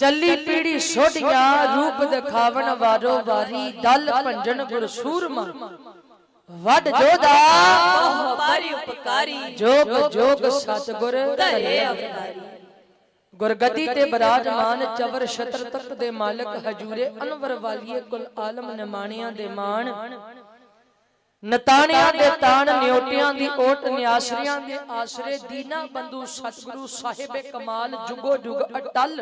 ਚੱਲੀ ਪੀੜੀ ਸੋਢੀਆਂ ਰੂਪ ਦਿਖਾਵਣ ਵਾਰੋ ਵਾਰੀ ਦਲ ਭੰਜਨ ਗੁਰ ਸੂਰਮਾ ਵੱਡ ਜੋਦਾ ਬਹੁ ਉਪਕਾਰੀ। ਜੋਗ ਜੋਗ ਸਤਗੁਰ ਧਰੇ। ਅਵਤਾਰੀ। ਗੁਰਗਦੀ ਤੇ ਬਰਾਜਮਾਨ ਚਵਰ ਛਤਰ ਤਖਤ ਦੇ ਮਾਲਕ ਹਜੂਰੇ ਅਨਵਰ ਵਾਲੀਏ ਕੁਲ ਆਲਮ ਨਿਮਾਣਿਆਂ ਦੇ ਮਾਣ। ਨਤਾਣਿਆਂ ਦੇ ਤਾਣ ਨਿਉਟਿਆਂ ਦੀ ਓਟ ਨਿਆਸਰਿਆਂ ਦੇ ਆਸਰੇ ਦੀਨਾ ਬੰਦੂ ਸਤਿਗੁਰੂ ਸਾਹਿਬੇ ਕਮਾਲ ਜੁਗੋ ਜੁਗ ਅਟਲ।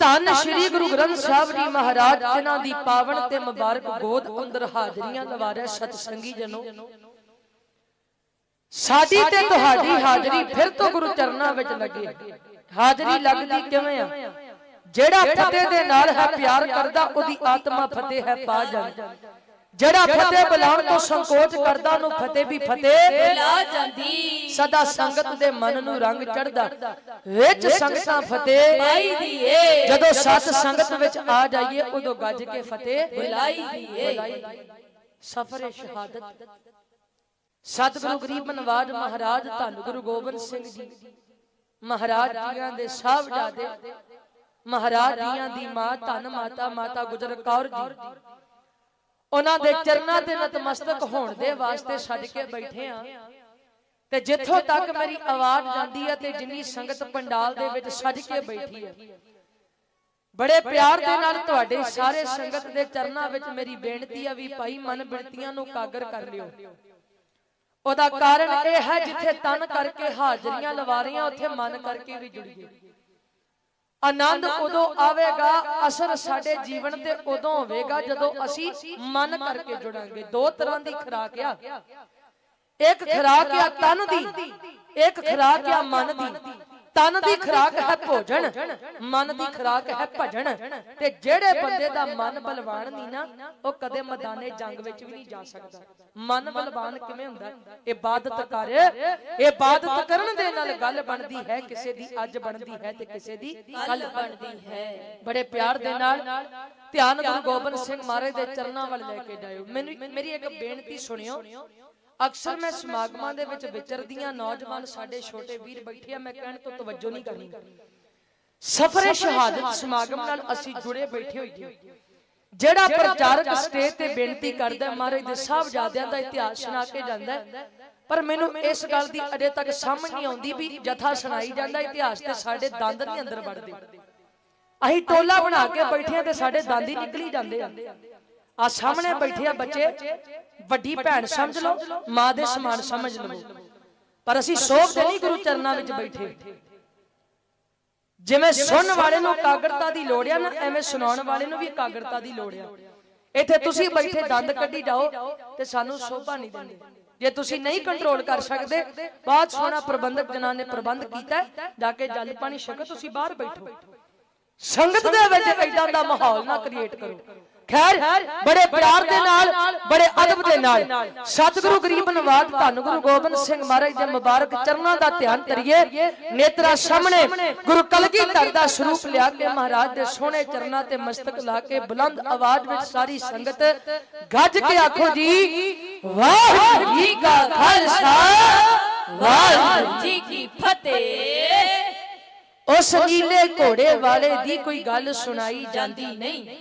ਧੰਨ ਸ੍ਰੀ ਗੁਰੂ ਗ੍ਰੰਥ ਸਾਹਿਬ ਜੀ ਮਹਾਰਾਜ ਜਿਨ੍ਹਾਂ ਦੀ ਪਾਵਨ ਤੇ ਮੁਬਾਰਕ ਗੋਦ ਅੰਦਰ ਹਾਜ਼ਰੀਆਂ ਲਵਾਰੇ ਸਤ ਸੰਗੀ ਜਨੋ। ਸਾਡੀ ਤੇ ਤੁਹਾਡੀ ਹਾਜ਼ਰੀ ਫਿਰ ਤੋਂ ਗੁਰੂ ਚਰਨਾਂ ਵਿੱਚ ਲੱਗੇ। ਹਾਜ਼ਰੀ ਲੱਗਦੀ ਕਿਵੇਂ ਆ? ਜਿਹੜਾ ਫਤਿਹ ਦੇ ਨਾਲ ਹੈ ਪਿਆਰ ਕਰਦਾ ਉਹਦੀ ਆਤਮਾ ਫਤਿਹ ਹੈ ਪਾ ਜਾਂਦੀ। ਜਿਹੜਾ ਫਤਿਹ ਬੁਲਾਉਣ ਤੋਂ ਸੰਕੋਚ ਕਰਦਾ ਉਹਨੂੰ ਫਤਿਹ ਵੀ ਫਤਿਹ ਲਾ ਜਾਂਦੀ। ਸਦਾ ਸੰਗਤ ਦੇ ਮਨ ਨੂੰ ਰੰਗ ਚੜਦਾ ਵਿੱਚ ਸੰਗਤਾਂ ਫਤਿਹ ਪਾਈ ਦੀਏ ਜਦੋਂ ਸਤ ਸੰਗਤ ਵਿੱਚ ਆ ਜਾਈਏ ਉਦੋਂ ਗੱਜ ਕੇ ਫਤਿਹ ਬੁਲਾਈ ਦੀਏ ਸਫਰੇ ਸ਼ਹਾਦਤ। ਸਤਿਗੁਰੂ ਗਰੀਬ ਨਵਾਜ ਮਹਾਰਾਜ ਧੰਨ ਗੁਰੂ ਗੋਬਿੰਦ ਸਿੰਘ ਜੀ। ਮਹਾਰਾਜ ਜੀਆਂ ਦੇ ਸਾਹਿਬਜ਼ਾਦੇ ਮਹਾਰਾਜ ਜੀਆਂ ਦੀ ਮਾਂ ਧੰਨ ਮਾਤਾ ਮਾਤਾ ਗੁਜਰ ਕੌਰ ਜੀ। ਉਹਨਾਂ ਦੇ ਚਰਨਾਂ ਤੇ ਨਤਮਸਤਕ ਹੋਣ ਦੇ ਵਾਸਤੇ ਛੱਡ ਕੇ ਬੈਠੇ ਆ ਤੇ ਜਿੱਥੋਂ ਤੱਕ ਮੇਰੀ ਆਵਾਜ਼ ਜਾਂਦੀ ਹੈ ਤੇ ਜਿੰਨੀ ਸੰਗਤ ਪੰਡਾਲ ਦੇ ਵਿੱਚ ਸੱਜ ਕੇ ਬੈਠੀ ਹੈ ਬੜੇ ਪਿਆਰ ਦੇ ਨਾਲ ਤੁਹਾਡੇ ਸਾਰੇ ਸੰਗਤ ਦੇ ਚਰਨਾਂ ਵਿੱਚ ਮੇਰੀ ਬੇਨਤੀ ਆ ਵੀ ਭਾਈ ਮਨ ਬਿਰਤੀਆਂ ਨੂੰ ਕਾਗਰ ਕਰ ਲਿਓ। ਉਹਦਾ ਕਾਰਨ ਇਹ ਹੈ ਜਿੱਥੇ ਤਨ ਕਰਕੇ ਹਾਜ਼ਰੀਆਂ ਲਵਾ ਰਹੀਆਂ ਉੱਥੇ ਮਨ ਕਰਕੇ ਵੀ ਜੁੜੀਏ। ਆਨੰਦ ਉਦੋਂ ਆਵੇਗਾ ਅਸਰ ਸਾਡੇ ਜੀਵਨ ਤੇ ਉਦੋਂ ਹੋਵੇਗਾ ਜਦੋਂ ਅਸੀਂ ਮਨ ਕਰਕੇ ਜੁੜਾਂਗੇ। ਦੋ ਤਰ੍ਹਾਂ ਦੀ ਖੁਰਾਕ ਆ। ਇੱਕ ਖੁਰਾਕ ਆ ਤਨ ਦੀ। ਇੱਕ ਖੁਰਾਕ ਆ ਮਨ ਦੀ। ਤਨ ਦੀ ਖੁਰਾਕ ਹੈ ਭੋਜਨ ਮਨ ਦੀ ਖੁਰਾਕ ਹੈ ਭਜਨ। ਤੇ ਜਿਹੜੇ ਬੰਦੇ ਦਾ ਮਨ ਬਲਵਾਨ ਨਹੀਂ ਨਾ ਉਹ ਕਦੇ ਮੈਦਾਨੇ ਜੰਗ ਵਿੱਚ ਵੀ ਨਹੀਂ ਜਾ ਸਕਦਾ। ਮਨ ਬਲਵਾਨ ਕਿਵੇਂ ਹੁੰਦਾ? ਇਬਾਦਤ ਕਰ ਇਬਾਦਤ ਕਰਨ ਦੇ ਨਾਲ ਗੱਲ ਬਣਦੀ ਹੈ ਕਿਸੇ ਦੀ ਅੱਜ ਬਣਦੀ ਹੈ ਤੇ ਕਿਸੇ ਦੀ ਕੱਲ ਬਣਦੀ ਹੈ। ਬੜੇ ਪਿਆਰ ਦੇ ਨਾਲ ਧਿਆਨ ਗੁਰੂ ਗੋਬਿੰਦ ਸਿੰਘ ਮਹਾਰਾਜ ਦੇ ਚਰਨਾਂ ਵੱਲ ਲੈ ਕੇ ਜਾਇਓ। ਮੈਨੂੰ ਮੇਰੀ ਇੱਕ ਬੇਨਤੀ ਸੁਣਿਓ। ਅਕਸਰ ਮੈਂ ਸਮਾਗਮਾਂ ਦੇ ਵਿੱਚ ਵਿਚਰਦੀਆਂ ਨੌਜਵਾਨ ਸਾਡੇ ਛੋਟੇ ਵੀਰ ਬੈਠੇ ਆ ਮੈਂ ਕਹਿਣ ਤੋਂ ਤਵੱਜੋ ਨਹੀਂ ਕਰਨੀ। ਸਫਰੇ ਸ਼ਹਾਦਤ ਸਮਾਗਮ ਨਾਲ ਅਸੀਂ ਜੁੜੇ ਬੈਠੇ ਹੋਈਏ ਜਿਹੜਾ ਪ੍ਰਚਾਰਕ ਸਟੇਜ ਤੇ ਬੇਨਤੀ ਕਰਦਾ ਮਹਾਰਾਜ ਦੇ ਸਾਹਿਬਜ਼ਾਦਿਆਂ ਦਾ ਇਤਿਹਾਸ ਸੁਣਾ ਕੇ ਜਾਂਦਾ ਪਰ ਮੈਨੂੰ ਇਸ ਗੱਲ ਦੀ ਅਜੇ ਤੱਕ ਸਮਝ ਨਹੀਂ ਆਉਂਦੀ ਵੀ ਜਥਾ ਸੁਣਾਈ ਜਾਂਦਾ ਇਤਿਹਾਸ ਤੇ ਸਾਡੇ ਦੰਦ ਨਹੀਂ ਅੰਦਰ ਵੜਦੇ। ਅਸੀਂ ਟੋਲਾ ਬਣਾ ਕੇ ਬੈਠੇ ਆ ਤੇ ਸਾਡੇ ਦੰਦ ਹੀ ਨਿਕਲੀ ਜਾਂਦੇ ਆ। ਆ। ਸਾਹਮਣੇ ਬੈਠੇ ਆ ਬੱਚੇ। ਵੱਡੀ ਭੈਣ ਸਮਝ ਲਓ ਮਾਂ ਦੇ ਸਮਾਨ ਸਮਝ ਲਵੋ ਪਰ ਅਸੀਂ ਸੋਭ ਦੇ ਨਹੀਂ ਗੁਰੂ ਚਰਨਾਂ ਵਿੱਚ ਬੈਠੇ। ਜਿਵੇਂ ਸੁਣਨ ਵਾਲੇ ਨੂੰ ਕਾਗਰਤਾ ਦੀ ਲੋੜ ਆ ਨਾ ਐਵੇਂ ਸੁਣਾਉਣ ਵਾਲੇ ਨੂੰ ਵੀ ਕਾਗਰਤਾ ਦੀ ਲੋੜ ਆ। ਇੱਥੇ ਤੁਸੀਂ ਬੈਠੇ ਦੰਦ ਕੱਢੀ ਜਾਓ ਤੇ ਸਾਨੂੰ ਸ਼ੋਭਾ ਨਹੀਂ ਦਿੰਦੇ। ਜੇ ਤੁਸੀਂ ਨਹੀਂ ਕੰਟਰੋਲ ਕਰ ਸਕਦੇ ਬਹੁਤ ਸੋਹਣਾ ਪ੍ਰਬੰਧਕ ਜਨਾਂ ਨੇ ਪ੍ਰਬੰਧ ਕੀਤਾ ਜਾ ਕੇ ਜਲ ਪਾਣੀ ਛਕੋ ਤੁਸੀਂ ਬਾਹਰ ਬੈਠੋ। ਸੰਗਤ ਦੇ ਵਿੱਚ ਐਡਾ ਦਾ ਮਾਹੌਲ ਨਾ ਕ੍ਰੀਏਟ ਕਰੋ। ਖੈਰ ਬੜੇ ਪਿਆਰ ਦੇ ਨਾਲ ਬੜੇ ਅਦਬ ਦੇ ਨਾਲ। ਸਤਿਗੁਰੂ ਗਰੀਬ ਨਵਾਜ ਧੰਨ ਗੁਰੂ ਗੋਬਿੰਦ ਸਿੰਘ ਮਹਾਰਾਜ ਦੇ ਮੁਬਾਰਕ ਚਰਨਾਂ ਦਾ ਧਿਆਨ ਕਰੀਏ ਨੇਤਰਾ ਸਾਹਮਣੇ ਗੁਰੂ ਕਲਗੀਧਰ ਦਾ ਸਰੂਪ ਲਿਆ ਕੇ ਮਹਾਰਾਜ ਦੇ ਸੋਹਣੇ ਚਰਨਾਂ ਤੇ ਮਸਤਕ ਲਾ ਕੇ ਬੁਲੰਦ ਆਵਾਜ਼ ਵਿੱਚ ਸਾਰੀ ਸੰਗਤ ਗੱਜ ਕੇ ਆਖੋ ਜੀ ਵਾਹਿਗੁਰੂ ਜੀ ਕਾ ਖਾਲਸਾ ਵਾਹਿਗੁਰੂ ਜੀ ਕੀ ਫਤਿਹ। ਉਸ ਨੀਲੇ ਘੋੜੇ ਵਾਲੇ ਦੀ ਕੋਈ ਗੱਲ ਸੁਣਾਈ ਜਾਂਦੀ ਨਹੀਂ।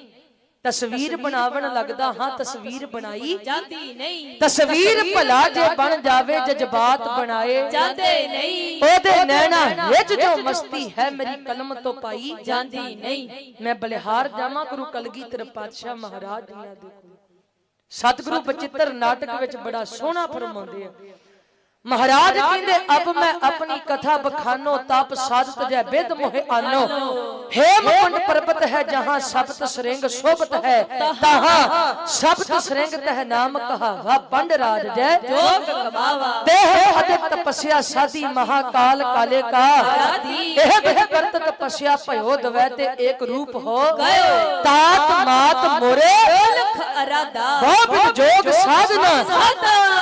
ਤਸਵੀਰ ਬਣਾਵਣ ਲੱਗਦਾ ਹਾਂ ਤਸਵੀਰ ਬਣਾਈ। ਜਾਂਦੀ ਨਹੀਂ। ਤਸਵੀਰ ਭਲਾ ਜੇ ਬਣ ਜਾਵੇ ਜਜ਼ਬਾਤ ਬਣਾਏ। ਜਾਂਦੇ ਨਹੀਂ। ਉਹਦੇ ਨੈਣਾ ਵਿੱਚ ਜੋ ਮਸਤੀ ਹੈ ਮੇਰੀ ਕਲਮ ਤੋਂ ਪਾਈ ਜਾਂਦੀ ਨਹੀਂ। ਮੈਂ ਬਲਿਹਾਰ ਜਾਵਾਂ ਗੁਰੂ ਕਲਗੀਧਰ ਪਾਤਸ਼ਾਹ ਮਹਾਰਾਜ ਦੀਆਂ ਦੇ ਕੋਲ। ਸਤਿਗੁਰੂ ਬਚਿੱਤਰ ਨਾਟਕ ਵਿੱਚ ਬੜਾ ਸੋਹਣਾ ਫਰਮਾਉਂਦੇ ਆ। ਮਹਾਰਾਜ ਕਹਿੰਦੇ ਅਬ ਮੈਂ ਆਪਣੀ ਕਥਾ ਬਖਾਨੋ ਤਪ ਸਾਧਤ ਜੈ ਬਿਦ ਮੋਹਿ ਆਨੋ। ਹੈ ਮੁਕੰਡ ਪਰਬਤ ਹੈ ਜਹਾਂ ਸਬਤ ਸਰੰਗ ਸ਼ੋਭਤ ਹੈ ਤਹਾਂ। ਸਬਤ ਸਰੰਗ ਤਹ ਨਾਮ ਕਹਾਵਾ ਬੰਡ ਰਾਜ ਜੈ ਜੋਗ ਕਮਾਵਾ। ਦੇਹ ਅਦਿਤ ਤਪਸਿਆ ਸਾਦੀ ਮਹਾਕਾਲ ਕਾਲੇ ਕਾ। ਇਹ ਬਿਧ ਕਰਤ ਤਪਸਿਆ ਭਇਓ ਦਵੈ ਤੇ ਇੱਕ ਰੂਪ ਹੋ। ਗਇਓ। ਤਾਤ ਮਾਤ ਮੋਰੇ। ਲਖ ਅਰਾਦਾ ਬਹੁ ਬਿਧ ਜੋਗ ਸਾਧਨਾ।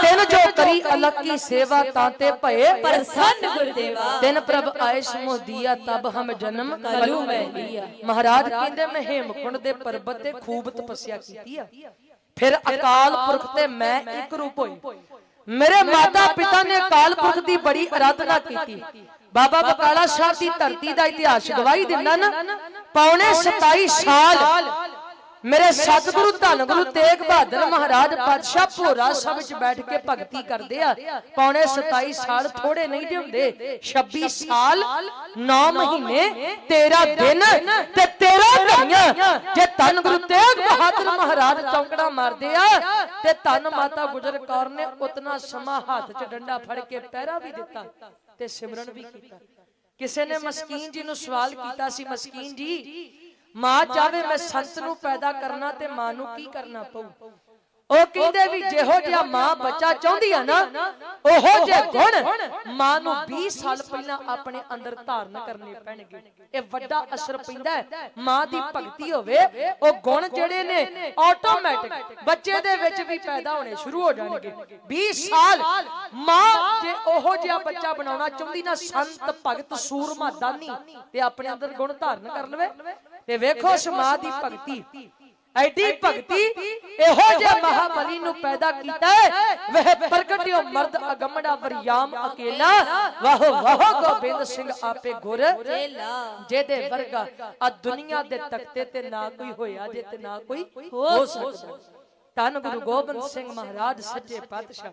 ਤਿਨ ਜੋ ਕਰੀ ਅਲਕ ਕੀ ਸੇਵਾ ਤਾਂਤੇ ਭਏ। ਪ੍ਰਸੰਨ ਗੁਰਦੇਵਾ। ਤਿਨ ਪ੍ਰਭ ਆਇਸ਼ ਦੀਆ ਤਬ ਹਮ ਜਨਮ ਕਲੂ ਮੈਂ ਲਿਆ ਮਹਾਰਾਜ ਕਹਿੰਦੇ ਮੈਂ ਹੇਮਕੁੰਡ ਦੇ ਪਰਬਤ ਤੇ ਖੂਬ ਤਪੱਸਿਆ ਕੀਤੀ ਆ। ਫਿਰ ਅਕਾਲ ਪੁਰਖ ਤੇ ਮੈਂ ਇੱਕ ਰੂਪ ਹੋਈ। ਮੇਰੇ ਮਾਤਾ ਪਿਤਾ ਨੇ ਅਕਾਲ ਪੁਰਖ ਦੀ ਬੜੀ ਆਰਾਧਨਾ ਕੀਤੀ। ਬਾਬਾ ਬਕਾਲਾ ਸਾਹਿਬ ਦੀ ਧਰਤੀ ਦਾ ਇਤਿਹਾਸ ਗਵਾਹੀ ਦਿੰਦਾ ਨਾ। ਪੌਣੇ 27 ਸਾਲ ਮੇਰੇ ਸਤਿਗੁਰੂ ਧੰਨ ਗੁਰੂ ਤੇਗ ਬਹਾਦਰ ਮਹਾਰਾਜ ਪਾਤਸ਼ਾਹ ਭੋਰਾ ਸਾਹਿਬ ਵਿੱਚ ਬੈਠ ਕੇ ਭਗਤੀ ਕਰਦੇ ਆ। ਪੌਣੇ 27 ਸਾਲ ਥੋੜੇ ਨਹੀਂ ਦੇ ਹੁੰਦੇ। 26 ਸਾਲ 9 ਮਹੀਨੇ 13 ਦਿਨ ਤੇ 13 ਘੜੀਆਂ ਜੇ ਧੰਨ ਗੁਰੂ ਤੇਗ ਬਹਾਦਰ ਮਹਾਰਾਜ ਚੌਂਕੜਾ ਮਾਰਦੇ ਆ ਤੇ ਧੰਨ ਮਾਤਾ ਗੁਜਰ ਕੌਰ ਨੇ ਉਤਨਾ ਸਮਾਂ ਹੱਥ 'ਚ ਡੰਡਾ ਫੜ ਕੇ ਪਹਿਰਾ ਵੀ ਦਿੱਤਾ ਤੇ ਸਿਮਰਨ ਵੀ ਕੀਤਾ। ਕਿਸੇ ਨੇ ਮਸਕੀਨ ਜੀ ਨੂੰ ਸਵਾਲ ਕੀਤਾ ਸੀ ਮਸਕੀਨ ਜੀ ਮਾਂ ਚਾਵੇ ਮੈਂ ਸੰਤ ਨੂੰ ਪੈਦਾ ਕਰਨਾ ਤੇ ਮਾਂ ਨੂੰ ਕੀ ਕਰਨਾ ਪਊ? ਉਹ ਕਹਿੰਦੇ ਵੀ ਜਿਹੋ ਜਿਹਾ ਮਾਂ ਬੱਚਾ ਚਾਹੁੰਦੀ ਆ ਨਾ ਉਹੋ ਜਿਹੇ ਗੁਣ ਮਾਂ ਨੂੰ 20 ਸਾਲ ਪਹਿਲਾਂ ਆਪਣੇ ਅੰਦਰ ਧਾਰਨ ਕਰਨੇ ਪੈਣਗੇ। ਇਹ ਵੱਡਾ ਅਸਰ ਪੈਂਦਾ ਹੈ। ਮਾਂ ਦੀ ਭਗਤੀ ਹੋਵੇ ਉਹ ਗੁਣ ਜਿਹੜੇ ਨੇ ਆਟੋਮੈਟਿਕ ਬੱਚੇ ਦੇ ਵਿੱਚ ਵੀ ਪੈਦਾ ਹੋਣੇ ਸ਼ੁਰੂ ਹੋ ਜਾਣਗੇ। 20 ਸਾਲ ਮਾਂ ਜੇ ਉਹੋ ਜਿਹਾ ਬੱਚਾ ਬਣਾਉਣਾ ਚਾਹੁੰਦੀ ਨਾ ਸੰਤ ਭਗਤ ਸੂਰਮਾ ਦਾਨੀ ਤੇ ਆਪਣੇ ਅੰਦਰ ਗੁਣ ਧਾਰਨ ਕਰ ਲਵੇ ਤੇ ਵੇਖੋ ਉਸ ਮਾਂ ਦੀ ਭਗਤੀ। ਐਡੀ ਭਗਤੀ ਇਹੋ ਜਿਹੇ ਮਹਾਬਲੀ ਨੂੰ ਪੈਦਾ ਕੀਤਾ ਹੈ। ਵਹ ਪ੍ਰਗਟਿਓ ਮਰਦ ਅਗੰਮੜਾ ਵਰਿਆਮ ਅਕੇਲਾ। ਵਾਹ ਵਾਹ ਗੋਬਿੰਦ ਸਿੰਘ ਆਪੇ ਗੁਰ। ਚੇਲਾ ਜਿਹਦੇ ਵਰਗਾ ਆ ਦੁਨੀਆ ਦੇ ਤਖਤੇ ਤੇ ਨਾ ਕੋਈ ਹੋਇਆ ਜੇ ਤੇ ਨਾ ਕੋਈ ਹੋ ਸਕਦਾ। ਧੰਨ ਗੁਰੂ ਗੋਬਿੰਦ ਸਿੰਘ ਮਹਾਰਾਜ ਸੱਚੇ ਪਾਤਸ਼ਾਹ।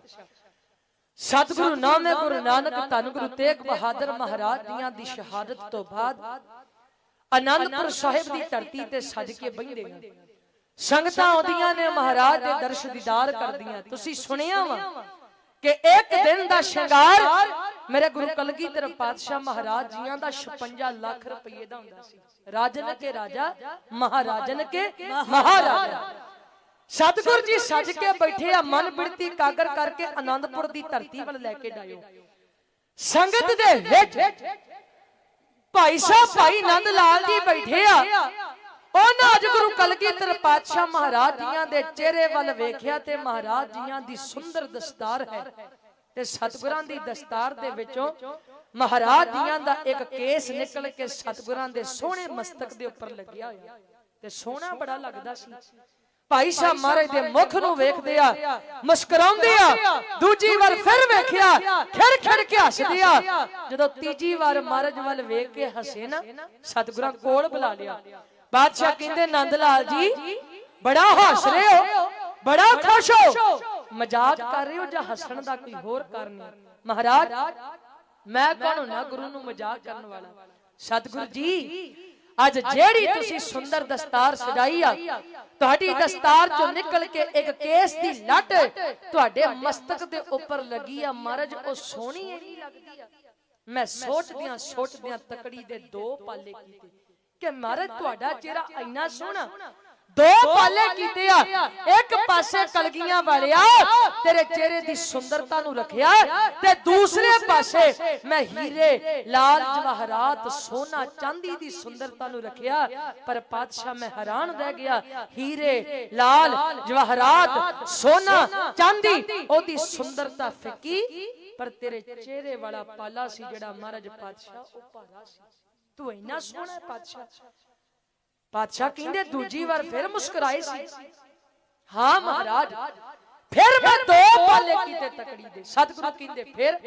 ਸਤਿਗੁਰੂ ਨਾਮੇ ਗੁਰੂ ਨਾਨਕ ਧੰਨ ਗੁਰੂ ਤੇਗ ਬਹਾਦਰ ਮਹਾਰਾਜ ਦੀਆਂ ਦੀ ਸ਼ਹਾਦਤ ਤੋਂ ਬਾਅਦ ਆਨੰਦਪੁਰ ਸਾਹਿਬ ਦੀ ਧਰਤੀ ਤੇ ਸੱਜ ਕੇ ਬੈਠੇ ਹਨ ਸੰਗਤਾਂ ਆਉਂਦੀਆਂ ਨੇ ਮਹਾਰਾਜ ਦੇ ਦਰਸ਼ ਦੀਦਾਰ ਕਰਦੀਆਂ। ਤੁਸੀਂ ਸੁਣਿਆ ਵਾ ਕਿ ਇੱਕ ਦਿਨ ਦਾ ਸ਼ਿੰਗਾਰ ਮੇਰੇ ਗੁਰੂ ਕਲਗੀਧਰ ਪਾਤਸ਼ਾਹ ਮਹਾਰਾਜ ਜੀਆਂ ਦਾ 56 ਲੱਖ ਰੁਪਏ ਦਾ ਹੁੰਦਾ ਸੀ। ਰਾਜਨ ਕੇ ਰਾਜਾ ਮਹਾਰਾਜਨ ਕੇ ਮਹਾਰਾਜਾ। ਸਤਿਗੁਰ ਜੀ ਸੱਜ ਕੇ ਬੈਠੇ ਆ ਮਨ ਬਿਰਤੀ ਕਾਗਰ ਕਰਕੇ ਆਨੰਦਪੁਰ ਦੀ ਧਰਤੀ ਵੱਲ ਲੈ ਕੇ ਡਾਇਓ ਸੰਗਤ ਦੇ ਵਿੱਚ ਭਾਈ ਸਾਹਿਬ ਭਾਈ ਨੰਦ ਲਾਲ ਜੀ ਬੈਠੇ ਆ। ਉਹਨਾਂ ਅੱਜ ਗੁਰੂ ਕਲਗੀਧਰ ਪਾਤਸ਼ਾਹ ਮਹਾਰਾਜ ਜੀਆਂ ਦੇ ਚਿਹਰੇ ਵੱਲ ਵੇਖਿਆ ਤੇ ਮਹਾਰਾਜ ਜੀਆਂ ਦੀ ਸੁੰਦਰ ਦਸਤਾਰ ਹੈ ਤੇ ਸਤਿਗੁਰਾਂ ਦੀ ਦਸਤਾਰ ਦੇ ਵਿੱਚੋਂ ਮਹਾਰਾਜ ਜੀਆਂ ਦਾ ਇੱਕ ਕੇਸ ਨਿਕਲ ਕੇ ਸਤਿਗੁਰਾਂ ਦੇ ਸੋਹਣੇ ਮਸਤਕ ਦੇ ਉੱਪਰ ਲੱਗਿਆ ਹੋਇਆ ਤੇ ਸੋਹਣਾ ਬੜਾ ਲੱਗਦਾ ਸੀ। ਭਾਈ ਸਾਹਿਬ ਮਹਾਰਾਜ ਦੇ ਮੁਖ ਨੂੰ ਵੇਖਦੇ ਆ, ਮੁਸਕਰਾਉਂਦੇ ਆ, ਦੂਜੀ ਵਾਰ ਫਿਰ ਵੇਖਿਆ, ਖਿੜ ਖਿੜ ਕੇ ਹੱਸਦੇ ਆ। ਜਦੋਂ ਤੀਜੀ ਵਾਰ ਮਹਾਰਾਜ ਵੱਲ ਵੇਖ ਕੇ ਹੱਸੇ ਨਾ, ਸਤਿਗੁਰਾਂ ਕੋਲ ਬੁਲਾ ਲਿਆ। ਬਾਦਸ਼ਾਹ ਕਹਿੰਦੇ, ਨੰਦ ਲਾਲ ਜੀ, ਬੜਾ ਹੱਸ ਰਹੇ ਹੋ, ਬੜਾ ਖੁਸ਼ ਹੋ। ਮਜ਼ਾਕ ਕਰ ਰਹੇ ਹੋ ਜਾਂ ਹੱਸਣ ਦਾ ਕੋਈ ਹੋਰ ਕਾਰਨ ਹੈ? ਮਹਾਰਾਜ, ਮੈਂ ਕੌਣ ਨਾ ਗੁਰੂ ਨੂੰ ਮਜ਼ਾਕ ਕਰਨ ਵਾਲਾ? ਸਤਿਗੁਰੂ ਜੀ, ਅੱਜ ਜਿਹੜੀ ਤੁਸੀਂ ਸੁੰਦਰ ਦਸਤਾਰ ਸਜਾਈ ਆ, ਤੁਹਾਡੀ ਦਸਤਾਰ ਚੋਂ ਨਿਕਲ ਕੇ ਇੱਕ ਕੇਸ ਦੀ ਲੱਟ ਤੁਹਾਡੇ ਮਸਤਕ ਦੇ ਉੱਪਰ ਲੱਗੀ ਆ। ਮਹਾਰਾਜ, ਉਹ ਸੋਹਣੀ ਐ ਲੱਗਦੀ ਆ। ਮੈਂ ਸੋਚਦਿਆਂ ਸੋਚਦਿਆਂ ਤਕੜੀ ਦੇ ਦੋ ਪਾਲੇ ਕੀਤੇ। ਕਿ ਮਹਾਰਾਜ ਤੁਹਾਡਾ ਚਿਹਰਾ ਇੰਨਾ ਸੋਹਣਾ। ਦੋ ਪਾਲੇ ਕੀਤੇ ਆ। ਇੱਕ ਪਾਸੇ ਕਲਗੀਆਂ ਵਾਲਿਆ ਤੇਰੇ ਚਿਹਰੇ ਦੀ ਸੁੰਦਰਤਾ ਨੂੰ ਰੱਖਿਆ। ਤੇ ਦੂਸਰੇ ਪਾਸੇ ਮੈਂ ਹੀਰੇ ਲਾਲ ਜਵਾਹਰਾਤ ਸੋਨਾ ਚਾਂਦੀ ਦੀ ਸੁੰਦਰਤਾ ਨੂੰ ਰੱਖਿਆ। ਪਰ ਪਾਤਸ਼ਾਹ ਮੈਂ ਹੈਰਾਨ ਰਹਿ ਗਿਆ। ਹੀਰੇ ਲਾਲ ਜਵਾਹਰਾਤ ਸੋਨਾ ਚਾਂਦੀ ਉਹਦੀ ਸੁੰਦਰਤਾ ਫਿੱਕੀ। ਪਰ ਤੇਰੇ ਚਿਹਰੇ ਵਾਲਾ ਪਾਲਾ ਸੀ ਜਿਹੜਾ ਮਹਾਰਾਜ ਪਾਤਸ਼ਾਹ ਉਹ ਭਾਰਾ ਸੀ। ਤੂੰ ਇੰਨਾ ਸੋਹਣਾ ਹੈ ਪਾਤਸ਼ਾਹ। ਪਾਤਸ਼ਾਹ। ਕਹਿੰਦੇ ਦੂਜੀ ਵਾਰ ਫਿਰ ਮੁਸਕਰਾਏ ਸੀ। ਹਾਂ ਮਹਾਰਾਜ। ਫਿਰ ਮੈਂ ਦੋ ਪਾਲੇ ਕੀਤੇ ਤਕੜੀ ਦੇ। ਸਤਿਗੁਰੂ ਕਹਿੰਦੇ ਫਿਰ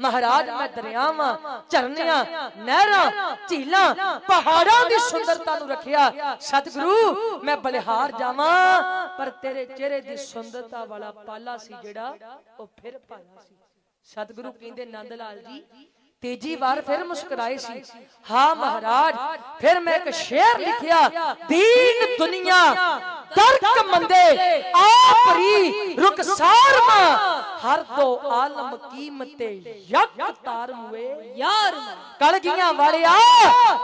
ਮਹਾਰਾਜ ਮੈਂ ਦਰਿਆਵਾਂ ਝਰਨਿਆਂ ਨਹਿਰਾਂ ਝੀਲਾਂ ਪਹਾੜਾਂ ਦੀ ਸੁੰਦਰਤਾ ਨੂੰ ਰੱਖਿਆ। ਸਤਿਗੁਰੂ ਮੈਂ ਬਲਿਹਾਰ ਜਾਵਾਂ। ਪਰ ਤੇਰੇ ਚਿਹਰੇ ਦੀ ਸੁੰਦਰਤਾ ਵਾਲਾ ਪਾਲਾ ਸੀ ਜਿਹੜਾ ਉਹ ਫਿਰ ਭਾਲਾ ਸੀ। ਸਤਿਗੁਰੂ ਕਹਿੰਦੇ ਨੰਦ ਲਾਲ ਜੀ ਤੀਜੀ ਵਾਰ ਫਿਰ ਮੁਸਕਰਾਏ ਸੀ। ਹਾਂ ਮਹਾਰਾਜ ਫਿਰ ਮੈਂ ਇੱਕ ਸ਼ੇਰ ਲਿਖਿਆ ਦੀਨ ਦੁਨੀਆ ਤਰਕ ਮੰਦੇ ਆਪਰੀ ਰੁਕਸਾਰ ਮਾ ਹਰ ਦੋ ਆਲਮ ਕੀਮਤੇ ਯਕ ਤਾਰ ਹੋਏ ਯਾਰ ਕਲਗੀਆਂ ਵਾਲਿਆ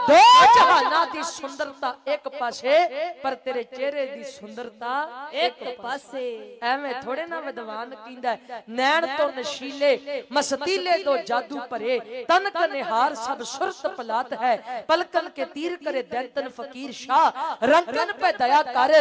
ਦੋ ਜਹਾਨਾਂ ਦੀ ਸੁੰਦਰਤਾ ਇੱਕ ਪਾਸੇ ਪਰ ਤੇਰੇ ਚਿਹਰੇ ਦੀ ਸੁੰਦਰਤਾ ਇੱਕ ਪਾਸੇ। ਐਵੇਂ ਥੋੜੇ ਨਾ ਵਿਦਵਾਨ ਕਹਿੰਦਾ ਨੈਣ ਤੋਂ ਨਸ਼ੀਲੇ ਮਸਤੀਲੇ ਤੋਂ ਜਾਦੂ ਭਰੇ ਤਨਕ ਨਿਹਾਰ ਸਭ ਸੁਰਤ ਪਲਾਤ ਹੈ ਪਲਕਨ ਕੇ ਤੀਰ ਕਰੇ ਦੈਂਤਨ ਫਕੀਰ ਸ਼ਾ ਰੰਗਨ ਪੈ ਦਇਆ ਕਰ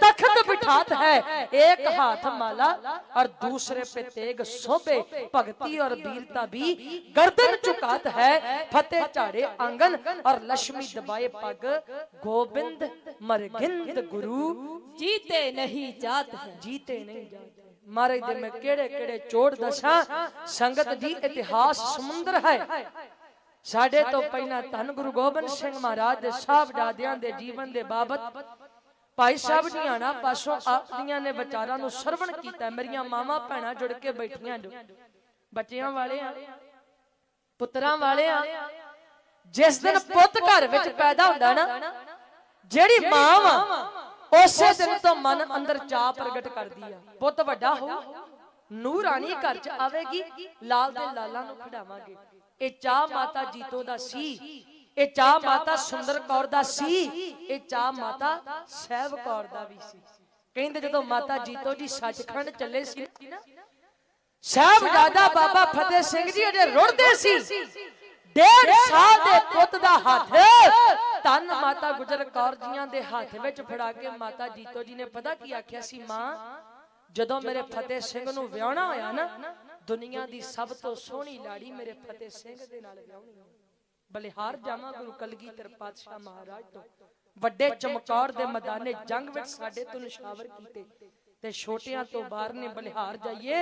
ਤਖਤ ਬਿਠਾਤ ਹੈ ਇੱਕ ਹੱਥ ਮਾਲਾ ਔਰ ਦੂਸਰੇ पे तेग सोबे भक्ति और वीरता भी गर्दन चुकात है फतेह चाड़े आंगन और लक्ष्मी दबाए पग गोविंद मरगिंद गुरु ਜੀਤੇ ਨਹੀਂ ਜਾਤ ਹੈ ਜੀਤੇ ਨਹੀਂ ਜਾਂਦੇ ਮਹਾਰਾਜ ਦੇ ਮੈਂ ਕਿਹੜੇ ਕਿਹੜੇ ਚੋੜ ਦਸਾਂ ਸੰਗਤ ਜੀ ਇਤਿਹਾਸ ਸਮੁੰਦਰ ਹੈ ਸਾਡੇ ਤੋਂ ਪਹਿਲਾਂ ਧੰਨ ਗੁਰੂ ਗੋਬਿੰਦ ਸਿੰਘ ਮਹਾਰਾਜ ਦੇ ਸਾਹਿਬਜ਼ਾਦਿਆਂ ਦੇ ਜੀਵਨ ਦੇ ਬਾਬਤ ਭਾਈ ਸਾਹਿਬ ਨਾ ਪਾਸੋਂ ਆਪਣੀਆਂ ਨੇ ਵਿਚਾਰਾਂ ਨੂੰ ਸਰਵਣ ਕੀਤਾ ਮੇਰੀਆਂ ਮਾਵਾਂ ਭੈਣਾਂ ਜੁੜ ਕੇ ਬੈਠੀਆਂ ਜੋ ਬੱਚਿਆਂ ਵਾਲੇ ਆ ਪੁੱਤਰਾਂ ਵਾਲੇ ਆ ਜਿਸ ਦਿਨ ਪੁੱਤ ਘਰ ਵਿੱਚ ਪੈਦਾ ਹੁੰਦਾ ਨਾ ਜਿਹੜੀ ਮਾਂ ਵਾ ਉਸੇ ਦਿਨ ਤੋਂ ਮਨ ਅੰਦਰ ਚਾਹ ਪ੍ਰਗਟ ਕਰਦੀ ਆ। ਪੁੱਤ ਵੱਡਾ ਹੋ ਨੂਰਾਨੀ ਘਰ ਚ ਆਵੇਗੀ ਲਾਲ ਦੇ ਲਾਲਾਂ ਨੂੰ ਖਿਡਾਵਾਂਗੇ। ਇਹ ਚਾਹ ਮਾਤਾ ਜੀਤੋ ਦਾ ਸੀ। ਇਹ ਚਾਹ ਮਾਤਾ ਸੁੰਦਰ ਕੌਰ ਦਾ ਸੀ। ਇਹ ਚਾਹ ਮਾਤਾ ਸਹਿਬ ਕੌਰ ਦਾ ਵੀ ਸੀ। ਕਹਿੰਦੇ ਜਦੋਂ ਮਾਤਾ ਜੀਤੋ ਜੀ ਸੱਚਖੰਡ ਚੱਲੇ ਸੀ ਨਾ। ਸਾਹਿਬਜ਼ਾਦਾ ਬਾਬਾ ਫਤਿਹ ਸਿੰਘ ਜੀ ਅਜੇ ਰੁੜਦੇ ਸੀ। ਡੇਢ ਸਾਲ ਦੇ ਪੁੱਤ ਦਾ ਹੱਥ। ਤਨ ਮਾਤਾ ਗੁਜਰ ਕੌਰ ਜੀਆਂ ਦੇ ਹੱਥ ਵਿੱਚ ਫੜਾ ਕੇ ਮਾਤਾ ਜੀਤੋ ਜੀ ਨੇ ਪਤਾ ਕੀ ਆਖਿਆ ਸੀ? ਮਾਂ ਜਦੋਂ ਮੇਰੇ ਫਤਿਹ ਸਿੰਘ ਨੂੰ ਵਿਆਹਣਾ ਹੋਇਆ ਨਾ ਦੁਨੀਆ ਦੀ ਸਭ ਤੋਂ ਸੋਹਣੀ ਲਾੜੀ ਮੇਰੇ ਫਤਿਹ ਸਿੰਘ ਦੇ ਨਾਲ ਵਿਆਹਣੀ ਹੈ ਬਲਿਹਾਰ ਜਾਵਾਂ ਗੁਰੂ ਕਲਗੀਧਰ ਪਾਤਸ਼ਾਹ ਮਹਾਰਾਜ ਤੋਂ। ਵੱਡੇ ਚਮਕੌਰ ਦੇ ਮੈਦਾਨੇ ਜੰਗ ਵਿੱਚ ਸਾਡੇ ਤੋਂ ਨਿਸ਼ਾਵਰ ਕੀਤੇ। ਤੇ ਛੋਟਿਆਂ ਤੋਂ ਬਾਹਰ ਨੇ ਬਲਿਹਾਰ ਜਾਈਏ।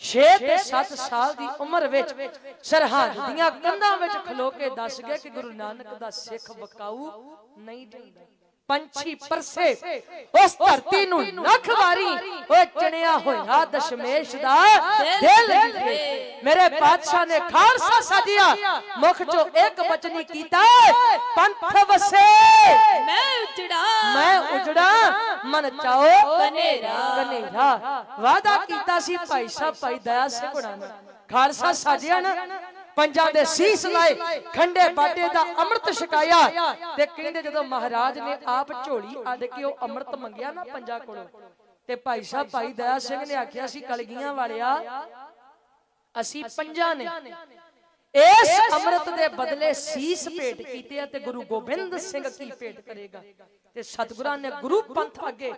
6 ਤੇ 7 ਸਾਲ ਦੀ ਉਮਰ ਵਿੱਚ ਸਰਹੱਦ ਦੀਆਂ ਕੰਧਾਂ ਵਿੱਚ ਖਲੋ ਕੇ ਦੱਸ ਗਏ ਕਿ ਗੁਰੂ ਨਾਨਕ ਦਾ ਸਿੱਖ ਬਕਾਊ ਨਹੀਂ ਜਾਂਦਾ। ਪੰਛੀ ਪਰਸੇ ਉਸ ਧਰਤੀ ਨੂੰ ਲੱਖ ਵਾਰੀ ਓਏ ਚਣਿਆ ਹੋਇਆ ਦਸ਼ਮੇਸ਼ ਦਾ ਦਿਲ ਮੇਰੇ ਬਾਦਸ਼ਾਹ ਨੇ ਖਾਲਸਾ ਸਾਜਿਆ ਮੁਖ ਚੋਂ ਇੱਕ ਬਚਨੀ ਕੀਤਾ ਪੰਥ ਵਸੇ। ਮੈਂ ਉਜੜਾ ਮੈਂ ਉਜੜਾ ਮਨ ਚਾਓ ਕਨੇਰਾ ਕਨੇਰਾ ਵਾਦਾ ਕੀਤਾ ਸੀ ਭਾਈ ਸਾਹਿਬ ਭਾਈ ਦਇਆ ਸਿੰਘ ਹੁਣਾਂ ਖਾਲਸਾ ਸਾਜਿਆ ਨਾ। ਪੰਜਾਂ ਦੇ ਸੀਸ ਲਾਏ, ਖੰਡੇ ਬਾਟੇ ਦਾ ਅੰਮ੍ਰਿਤ ਛਕਾਇਆ ਤੇ ਕਹਿੰਦੇ ਜਦੋਂ ਮਹਾਰਾਜ ਨੇ ਆਪ ਝੋਲੀ ਅੱਡ ਕੇ ਉਹ ਅੰਮ੍ਰਿਤ ਮੰਗਿਆ ਨਾ ਪੰਜਾਂ ਕੋਲੋਂ, ਤੇ ਭਾਈ ਸਾਹਿਬ, ਭਾਈ ਦਇਆ ਸਿੰਘ ਨੇ ਆਖਿਆ ਸੀ, ਕਲਗੀਆਂ ਵਾਲਿਆ, ਅਸੀਂ ਪੰਜਾਂ ਨੇ। ਇਸ ਅੰਮ੍ਰਿਤ ਦੇ ਬਦਲੇ ਸੀਸ ਭੇਟ ਕੀਤੇ ਤੇ ਗੁਰੂ ਗੋਬਿੰਦ ਸਿੰਘ ਕੀ ਭੇਟ ਕਰੇਗਾ? ਤੇ ਸਤਿਗੁਰਾਂ ਨੇ ਗੁਰੂ ਪੰਥ ਅੱਗੇ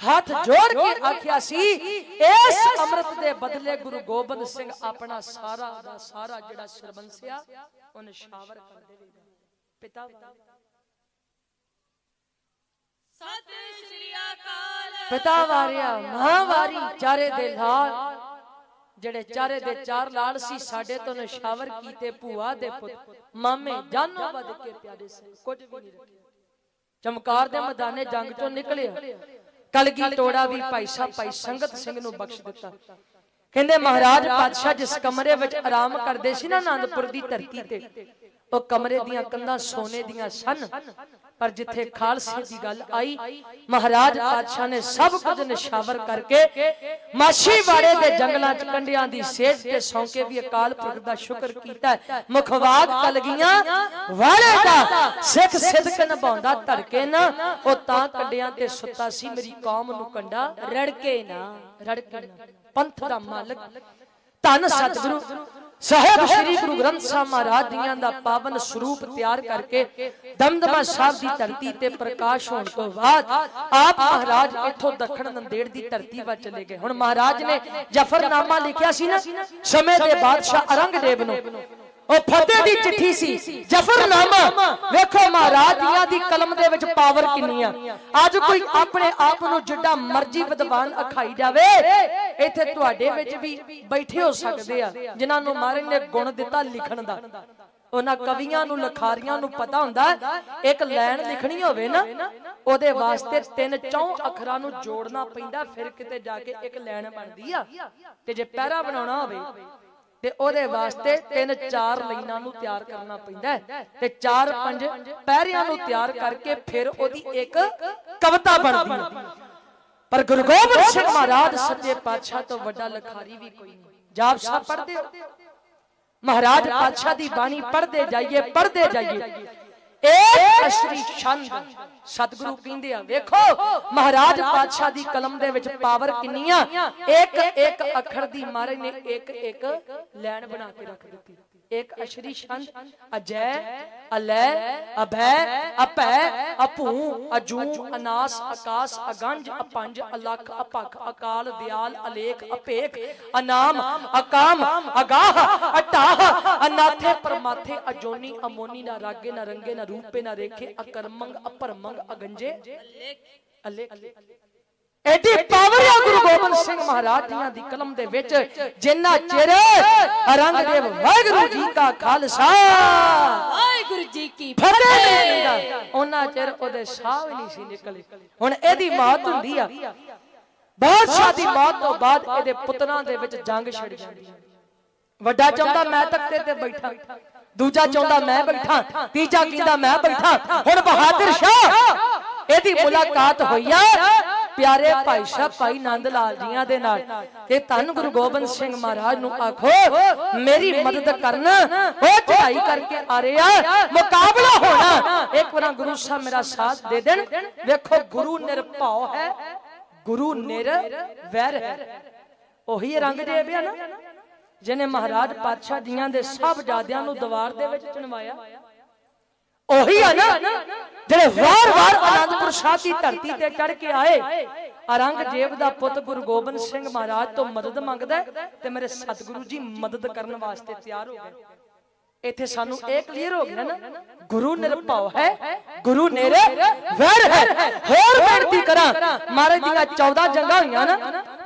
ਹੱਥ ਜੋੜ ਕੇ ਆਖਿਆ ਸੀ ਇਸ ਅੰਮ੍ਰਿਤ ਦੇ ਬਦਲੇ ਗੁਰੂ ਗੋਬਿੰਦ ਸਿੰਘ ਆਪਣਾ ਸਾਰਾ ਦਾ ਸਾਰਾ ਜਿਹੜਾ ਸਰਬੰਸਿਆ ਉਹਨ ਸ਼ਾਵਰ ਕਰ ਦੇਵੇਗਾ ਪਿਤਾ ਸਤ ਸ੍ਰੀ ਅਕਾਲ। ਪਿਤਾ ਵਾਰਿਆ ਮਾਂ ਚਾਰੇ ਦੇ ਲਾਲ। ਜਿਹੜੇ ਚਾਰੇ ਦੇ ਚਾਰ ਲਾਲ ਸੀ ਸਾਡੇ ਤੋਂ ਨਸ਼ਾਵਰ ਕੀਤੇ ਭੂਆ ਦੇ ਪੁੱਤ। ਮਾਮੇ ਜਾਨੋਂ ਵੱਧ ਕੇ ਪਿਆਰੇ ਸੇ ਕੁਝ ਵੀ ਨਹੀਂ ਰੱਖਿਆ ਚਮਕਾਰ ਦੇ ਮੈਦਾਨੇ ਜੰਗ ਚੋਂ ਨਿਕਲਿਆ। ਕਲਗੀ ਤੋੜਾ ਵੀ ਭਾਈ ਸਾਹਿਬ ਭਾਈ ਸੰਗਤ ਸਿੰਘ ਨੂੰ ਬਖਸ਼ ਦਿੱਤਾ। ਕਹਿੰਦੇ ਮਹਾਰਾਜ ਪਾਤਸ਼ਾਹ ਜਿਸ ਕਮਰੇ ਵਿੱਚ ਆਰਾਮ ਕਰਦੇ ਸੀ ਨਾ ਆਨੰਦਪੁਰ ਦੀ ਧਰਤੀ ਤੇ। ਉਹ ਕਮਰੇ ਦੀਆਂ ਕੰਧਾਂ ਸੋਨੇ ਦੀਆਂ ਸਨ। ਪਰ ਜਿੱਥੇ ਖਾਲਸੇ ਦੀ ਗੱਲ ਆਈ ਮਹਾਰਾਜ ਪਾਤਸ਼ਾਹ ਨੇ ਸਭ ਕੁਝ ਨਿਸ਼ਾਵਰ ਕਰਕੇ ਮਾਸ਼ੀਵਾੜੇ ਦੇ ਜੰਗਲਾਂ 'ਚ ਕੰਡਿਆਂ ਦੀ ਸੇਜ ਤੇ ਸੌਂਕੇ ਵੀ ਅਕਾਲ ਪੁਰਖ ਦਾ ਸ਼ੁਕਰ ਕੀਤਾ ਮੁਖਵਾਦ ਕਲਗੀਆਂ ਵਾਲੇ ਦਾ ਸਿੱਖ ਸਿੱਧਕ ਨਿਭਾਉਂਦਾ ਧੜਕੇ ਨਾ ਉਹ ਤਾਂ ਕੰਡਿਆਂ ਤੇ ਸੁੱਤਾ ਸੀ ਮੇਰੀ ਕੌਮ ਨੂੰ ਕੰਡਾ ਰੜਕੇ ਨਾ ਰੜਕੇ ਪੰਥ ਦਾ ਮਾਲਕ। ਧੰਨ ਸਤਿਗੁਰੂ। ਸਾਹਿਬ ਸ੍ਰੀ ਗੁਰੂ ਗ੍ਰੰਥ ਸਾਹਿਬ ਮਹਾਰਾਜ ਜੀਆਂ ਦਾ ਪਾਵਨ ਸਰੂਪ ਤਿਆਰ ਕਰਕੇ ਦਮਦਮਾ ਸਾਹਿਬ ਦੀ ਧਰਤੀ ਤੇ ਪ੍ਰਕਾਸ਼ ਹੋਣ ਤੋਂ ਬਾਅਦ ਆਪ ਮਹਾਰਾਜ ਇੱਥੋਂ ਦੱਖਣ ਨੰਦੇੜ ਦੀ ਧਰਤੀ ਵੱਲ ਚਲੇ ਗਏ। ਹੁਣ ਮਹਾਰਾਜ ਨੇ ਜਫਰਨਾਮਾ ਲਿਖਿਆ ਸੀ ਨਾ ਸਮੇਂ ਦੇ ਬਾਦਸ਼ਾਹ ਅਰੰਗਦੇਵ ਨੂੰ। ਉਹ ਫਤਿਹ ਦੀ ਚਿੱਠੀ ਸੀ। ਜਫਰਨਾਮਾ। ਵੇਖੋ ਮਹਾਰਾਜ ਜੀਆਂ ਦੀ ਕਲਮ ਦੇ ਵਿੱਚ ਪਾਵਰ ਕਿੰਨੀ ਆ। ਅੱਜ ਕੋਈ ਆਪਣੇ ਆਪ ਨੂੰ ਜਿੱਡਾ ਮਰਜ਼ੀ ਵਿਦਵਾਨ ਅਖਾਈ ਜਾਵੇ, ਇੱਥੇ ਤੁਹਾਡੇ ਵਿੱਚ ਵੀ ਬੈਠੇ ਹੋ ਸਕਦੇ ਆ, ਜਿਨ੍ਹਾਂ ਨੂੰ ਮਹਾਰਾਜ ਨੇ ਗੁਣ ਦਿੱਤਾ ਲਿਖਣ ਦਾ। ਉਹਨਾਂ ਕਵੀਆਂ ਨੂੰ, ਲਖਾਰੀਆਂ ਨੂੰ ਪਤਾ ਹੁੰਦਾ, ਇੱਕ ਲਾਈਨ ਲਿਖਣੀ ਹੋਵੇ ਨਾ, ਉਹਦੇ ਵਾਸਤੇ ਤਿੰਨ ਚੌਂ ਅੱਖਰਾਂ ਨੂੰ ਜੋੜਨਾ ਪੈਂਦਾ, ਫਿਰ ਕਿਤੇ ਜਾ ਕੇ ਇੱਕ ਲਾਈਨ ਬਣਦੀ ਆ, ਤੇ ਜੇ ਪੈਰਾ ਬਣਾਉਣਾ ਹੋਵੇ ਤੇ ਉਹਦੇ ਵਾਸਤੇ ਤਿੰਨ ਚਾਰ ਲਾਈਨਾਂ ਨੂੰ ਤਿਆਰ ਕਰਨਾ ਪੈਂਦਾ ਤੇ ਚਾਰ ਪੰਜ ਪੈਰਿਆਂ ਨੂੰ ਤਿਆਰ ਕਰਕੇ ਫਿਰ ਉਹਦੀ ਇੱਕ ਕਵਿਤਾ ਬਣਦੀ ਪਰ ਗੁਰੂ ਗੋਬਿੰਦ ਸਿੰਘ ਮਹਾਰਾਜ ਸੱਚੇ ਪਾਤਸ਼ਾਹ ਤੋਂ ਵੱਡਾ ਲਖਾਰੀ ਵੀ ਕੋਈ ਨਹੀਂ। ਜਾਪ ਸਾਹਿਬ ਪੜ੍ਹਦੇ ਹੋ। ਮਹਾਰਾਜ ਪਾਤਸ਼ਾਹ ਦੀ ਬਾਣੀ ਪੜ੍ਹਦੇ ਜਾਈਏ ਪੜ੍ਹਦੇ ਜਾਈਏ। ਏਕ ਅਸ਼ਰੀ ਛੰਦ। ਸਤਿਗੁਰੂ ਕਹਿੰਦੇ ਆ ਵੇਖੋ ਮਹਾਰਾਜ ਪਾਤਸ਼ਾਹ ਦੀ ਕਲਮ ਦੇ ਵਿੱਚ ਪਾਵਰ ਕਿੰਨੀ ਆ ਇੱਕ ਇੱਕ ਅੱਖਰ ਦੀ ਮਹਾਰਾਜ ਨੇ ਇੱਕ ਇੱਕ ਲਾਈਨ ਬਣਾ ਕੇ ਰੱਖ ਦਿੱਤੀ। ਇੱਕ ਅਸ਼ਰੀ ਛੰਦ ਅਜੈ ਅਲੈ ਅਭੈ ਅਪੈ ਅਪੂ ਅਜੂ ਅਨਾਸ ਆਕਾਸ ਅਗੰਜ ਅਪੰਜ ਅਲਖ ਅਪਖ ਅਕਾਲ ਦਿਆਲ ਅਲੇਖ ਅਪੇਖ ਅਨਾਮ ਅਕਾਮ ਅਗਾਹ ਅਟਾਹ ਅਨਾਥੇ ਪਰਮਾਥੇ ਅਜੋਨੀ ਅਮੋਨੀ ਨਾ ਰਾਗੇ ਨਾ ਰੰਗੇ ਨਾ ਰੂਪੇ ਨਾ ਰੇਖੇ ਅਕਰਮੰਗ ਅਪਰਮੰਗ ਅਗੰਜੇ ਅਲੇਖ ਐਡੀ ਪਾਵਰ ਆ ਗੁਰੂ ਸਿੰਘ ਮਹਾਰਾਜ ਜੀਆਂ ਦੀ ਕਲਮ ਦੇ ਵਿੱਚ ਜਿੰਨਾ ਚਿਰ ਰੰਗਦੇਵ ਵਾਹਿਗੁਰੂ ਜੀ ਕਾ ਖਾਲਸਾ। ਵਾਹਿਗੁਰੂ ਜੀ ਕੀ ਫਤਿਹ। ਨਹੀਂ ਉਹਨਾਂ ਚਿਰ ਉਹਦੇ ਸਾਹ ਵੀ ਨਹੀਂ ਸੀ ਨਿਕਲੇ। ਹੁਣ ਇਹਦੀ ਮੌਤ ਹੁੰਦੀ ਆ। ਬਾਦਸ਼ਾਹ ਦੀ ਮੌਤ ਤੋਂ ਬਾਅਦ ਇਹਦੇ ਪੁੱਤਰਾਂ ਦੇ ਵਿੱਚ ਜੰਗ ਛਿੜ ਜਾਂਦੀ ਹੈ ਵੱਡਾ ਚਾਹੁੰਦਾ ਮੈਂ ਤਖਤੇ ਤੇ ਬੈਠਾ। ਦੂਜਾ ਚਾਹੁੰਦਾ ਮੈਂ ਬੈਠਾ। ਤੀਜਾ ਕਹਿੰਦਾ ਮੈਂ ਬੈਠਾ। ਹੁਣ ਬਹਾਦਰ ਸ਼ਾਹ ਇਹਦੀ ਮੁਲਾਕਾਤ ਹੋਈ ਆ। ਪਿਆਰੇ ਭਾਈ ਸਾਹਿਬ ਭਾਈ ਨੰਦ ਲਾਲ ਜੀਆਂ ਦੇ ਨਾਲ। ਕਿ ਧੰਨ ਗੁਰੂ ਗੋਬਿੰਦ ਸਿੰਘ ਮਹਾਰਾਜ ਨੂੰ ਆਖੋ ਮੇਰੀ ਮਦਦ ਕਰਨ। ਉਹ ਚੜਾਈ ਕਰਕੇ ਆ ਰਹੇ। ਮੁਕਾਬਲਾ ਹੋਣਾ। ਇੱਕ ਵਾਰ ਗੁਰੂ ਸਾਹਿਬ ਮੇਰਾ ਸਾਥ ਦੇ ਦੇਣ। ਵੇਖੋ ਗੁਰੂ ਨਿਰਭਉ ਹੈ। ਗੁਰੂ ਨਿਰ ਵੈਰ ਹੈ। ਉਹੀ ਰੰਗਦੇਵ ਆ ਨਾ। ਜਿਹਨੇ ਮਹਾਰਾਜ ਪਾਤਸ਼ਾਹ ਜੀਆਂ ਦੇ ਸਭ ਜਾਦਿਆਂ ਨੂੰ ਦੀਵਾਰ ਦੇ ਵਿੱਚ ਚਣਵਾਇਆ। ਉਹੀ ਆ ਨਾ ਜਿਹੜੇ ਵਾਰ-ਵਾਰ ਆਨੰਦਪੁਰ ਸਾਹਿਬ ਦੀ ਧਰਤੀ ਤੇ ਚੜ ਕੇ ਆਏ ਔਰੰਗਜ਼ੇਬ ਦਾ ਪੁੱਤ ਗੁਰੂ ਗੋਬਿੰਦ ਸਿੰਘ ਮਹਾਰਾਜ ਤੋਂ ਮਦਦ ਮੰਗਦਾ ਤੇ ਮੇਰੇ ਸਤਿਗੁਰੂ ਜੀ ਮਦਦ ਕਰਨ ਵਾਸਤੇ ਤਿਆਰ ਹੋ ਗਏ। ਇੱਥੇ ਸਾਨੂੰ ਇਹ ਕਲੀਅਰ ਹੋ ਗਿਆ ਨਾ ਗੁਰੂ ਨਿਰਭਉ ਹੈ ਗੁਰੂ ਨੇਰੇ ਵੈਰ ਹੈ ਹੋਰ ਬੇਨਤੀ ਕਰਾਂ? ਮਹਾਰਾਜ ਦੀਆਂ 14 ਜੰਗਾਂ ਹੋਈਆਂ ਨਾ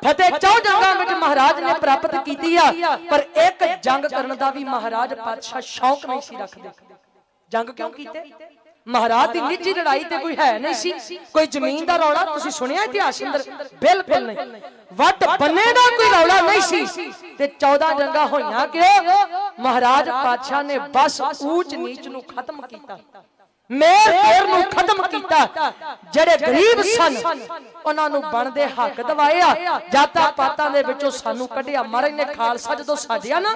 ਫਤਿਹ 14 ਜੰਗਾਂ ਵਿੱਚ ਮਹਾਰਾਜ ਨੇ ਪ੍ਰਾਪਤ ਕੀਤੀ ਆ ਪਰ ਇੱਕ ਜੰਗ ਕਰਨ ਦਾ ਵੀ ਮਹਾਰਾਜ ਪਾਤਸ਼ਾਹ ਸ਼ੌਕ ਨਹੀਂ ਸੀ ਰੱਖਦੇ। ਜੰਗ ਕਿਉਂ ਕੀਤੇ? ਮਹਾਰਾਜ ਦੀ ਨਿੱਜੀ ਲੜਾਈ ਤੇ ਕੋਈ ਹੈ ਨਹੀਂ ਸੀ। ਕੋਈ ਜ਼ਮੀਨ ਦਾ ਰੌਲਾ ਤੁਸੀਂ ਸੁਣਿਆ ਇਤਿਹਾਸ ਅੰਦਰ? ਬਿਲਕੁਲ ਨਹੀਂ। ਵੱਟ ਬੰਨੇ ਦਾ ਕੋਈ ਰੌਲਾ ਨਹੀਂ ਸੀ। ਤੇ 14 ਜੰਗਾਂ ਹੋਈਆਂ ਕਿ ਮਹਾਰਾਜ ਪਾਤਸ਼ਾਹ ਨੇ ਬਸ ਊਚ ਨੀਚ ਨੂੰ ਖਤਮ ਕੀਤਾ। ਮੇਰ ਤੇਰ ਨੂੰ ਖਤਮ ਕੀਤਾ। ਜਿਹੜੇ ਗਰੀਬ ਸਨ ਉਹਨਾਂ ਨੂੰ ਬਣਦੇ ਹੱਕ ਦਿਵਾਏ ਆ। ਜਾਤਾਂ ਪਾਤਾਂ ਦੇ ਵਿੱਚੋਂ ਸਾਨੂੰ ਕੱਢਿਆ। ਮਹਾਰਾਜ ਨੇ ਖਾਲਸਾ ਜਦੋਂ ਸਾਜਿਆ ਨਾ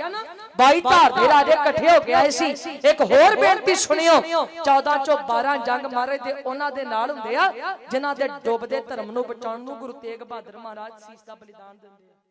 ਬਾਈ ਧਾਰ ਦੇ ਰਾਜੇ ਇਕੱਠੇ ਹੋ ਕੇ ਆਏ ਸੀ। ਇੱਕ ਹੋਰ ਬੇਨਤੀ ਸੁਣਿਓ 14 ਚੋਂ 12 ਜੰਗ ਮਹਾਰਾਜ ਦੇ ਉਹਨਾਂ ਦੇ ਨਾਲ ਹੁੰਦੇ ਆ ਜਿਨ੍ਹਾਂ ਦੇ ਡੁੱਬਦੇ ਧਰਮ ਨੂੰ ਬਚਾਉਣ ਨੂੰ ਗੁਰੂ ਤੇਗ ਬਹਾਦਰ ਮਹਾਰਾਜ ਸੀਸ ਦਾ ਬਲੀਦਾਨ ਦਿੰਦੇ ਆ।